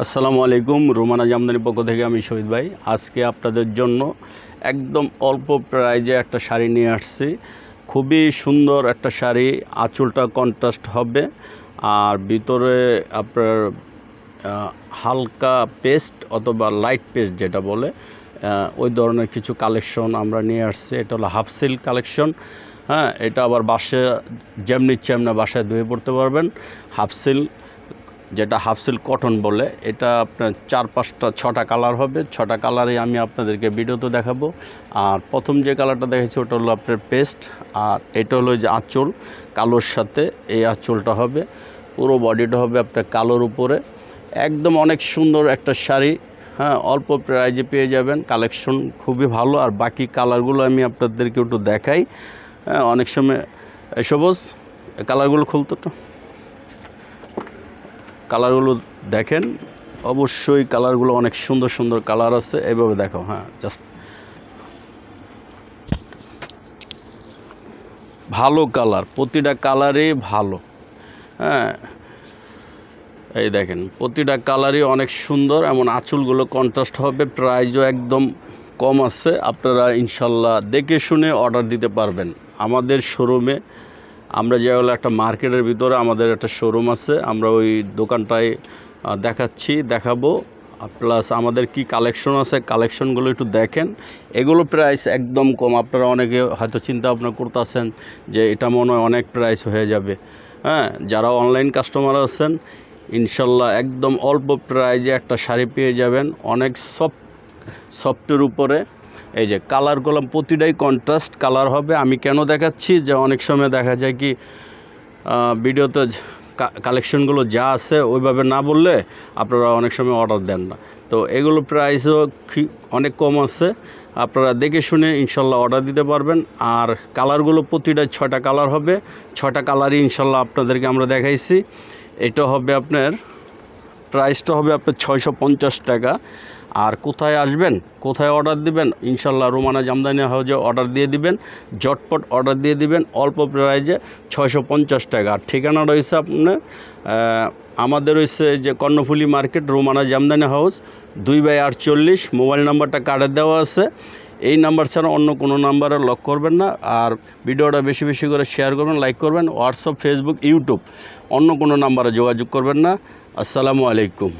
আসসালামু আলাইকুম, রোমানা জামদানির পক্ষ থেকে আমি শহীদ ভাই। আজকে আপনাদের জন্য একদম অল্প প্রাইজে একটা শাড়ি নিয়ে আসছি। খুবই সুন্দর একটা শাড়ি, আঁচলটা কন্ট্রাস্ট হবে। আর ভিতরে আপনার হালকা পেস্ট অথবা লাইট পেস্ট যেটা বলে ওই ধরনের কিছু কালেকশন আমরা নিয়ে আসছি। এটা হলো হাফ সিল্ক কালেকশন হ্যাঁ এটা আবার বাসে, যেমনি চেমনা বাসায় ধুয়ে পড়তে পারবেন। হাফ সিল্ক যেটা হাফ সিল্ক কটন বলে, এটা আপনার চার পাঁচটা, ছটা কালার হবে। ছটা কালারে আমি আপনাদেরকে ভিডিওতে দেখাবো। আর প্রথম যে কালারটা দেখেছি ওটা হলো আপনার পেস্ট। আর এটা হলো যে আঁচল, কালোর সাথে এই আঁচলটা হবে। পুরো বডিটা হবে আপনার কালোর উপরে। একদম অনেক সুন্দর একটা শাড়ি। হ্যাঁ অল্প প্রাইজে পেয়ে যাবেন। কালেকশন খুবই ভালো। আর বাকি কালারগুলো আমি আপনাদেরকে একটু দেখাই। হ্যাঁ অনেক সময় সবুজ কালারগুলো খুলতো তো। কালারগুলো দেখেন, অবশ্যই কালারগুলো অনেক সুন্দর সুন্দর কালার আছে, এইভাবে দেখো হ্যাঁ জাস্ট ভালো কালার, প্রতিটা কালারই ভালো হ্যাঁ। এই দেখেন, প্রতিটা কালারই অনেক সুন্দর, এমন আঁচলগুলো কন্ট্রাস্ট হবে প্রাইজও একদম কম আছে, আপনারা ইনশাল্লাহ দেখে শুনে অর্ডার দিতে পারবেন। আমাদের শোরুমে আমরা যে হলো একটা মার্কেটের ভিতরে, আমাদের একটা শোরুম আছে, আমরা ওই দোকানটায় দেখাচ্ছি, দেখাবো। প্লাস আমাদের কি কালেকশন আছে কালেকশনগুলো একটু দেখেন। এগুলো প্রাইস একদম কম। আপনারা অনেকে হয়তো চিন্তা ভাবনা করতেছেন যে এটা মনে হয় অনেক প্রাইস হয়ে যাবে। হ্যাঁ যারা অনলাইন কাস্টমার আছেন, ইনশাল্লাহ একদম অল্প প্রাইজে একটা শাড়ি পেয়ে যাবেন। অনেক সফট সফটের উপরে। এই যে কালারগুলো প্রতিটাই কন্ট্রাস্ট কালার হবে। আমি কেন দেখাচ্ছি যে অনেক সময় দেখা যায় কি ভিডিওতে কালেকশনগুলো যা আছে ওইভাবে না বললে আপনারা অনেক সময় অর্ডার দেন না। তো এগুলো প্রাইসও অনেক কম আছে। আপনারা দেখে শুনে ইনশাল্লাহ অর্ডার দিতে পারবেন। আর কালারগুলো প্রতিটা ছয়টা কালার হবে। ছয়টা কালারই ইনশাল্লাহ আপনাদেরকে আমরা দেখাইছি। এটা হবে আপনার প্রাইসটা হবে আপনার ছয়শো পঞ্চাশ টাকা। আর কোথায় আসবেন? কোথায় অর্ডার দিবেন? ইনশাল্লাহ রোমানা জামদানি হাউজে অর্ডার দিয়ে দিবেন। জটপট অর্ডার দিয়ে দিবেন। অল্প প্রাইজে ছয়শো পঞ্চাশ টাকা। আর ঠিকানা রয়েছে আপনার আমাদের রয়েছে যে কর্ণফুলি মার্কেট রোমানা জামদানি হাউস, দুই বাই আটচল্লিশ। মোবাইল নাম্বারটা কার্ডে দেওয়া আছে। এই নাম্বার ছাড়া অন্য কোনো নাম্বারে লক করবেন না আর ভিডিওটা বেশি বেশি করে শেয়ার করবেন লাইক করবেন হোয়াটসঅ্যাপ ফেসবুক ইউটিউব অন্য কোনো নাম্বারে যোগাযোগ করবেন না। আসসালামু আলাইকুম।